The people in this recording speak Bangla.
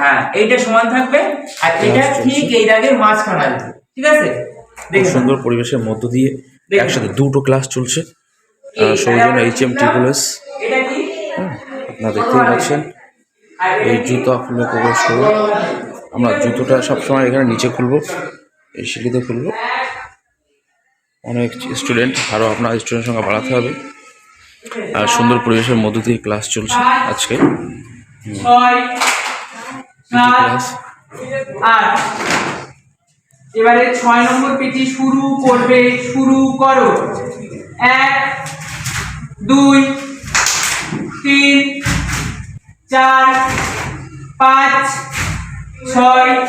হ্যাঁ এইটা সমান থাকবে আর এটা ঠিক এই দাগের মাঝখানে আসবে ঠিক আছে? দেখুন। সুন্দর পরিবেশের মধ্য দিয়ে একসাথে দুটো ক্লাস চলছে। এই সৌজন এইচ এম কি? আপনারা দেখতেই পাচ্ছেন। এই জুতো খুলে প্রবেশ করব আমরা জুতোটা সবসময় এখানে নিচে খুলবো। এই সিঁড়িতে খুলবো। অনেক স্টুডেন্ট আরও আপনার স্টুডেন্টের সঙ্গে বাড়াতে হবে। আর সুন্দর পরিবেশের মধ্য দিয়ে ক্লাস চলছে আজকে। সাত, আট। এবারে ছয় নম্বর পেটি শুরু করবে, শুরু করো। এক, দুই, তিন, চার, পাঁচ, ছয়।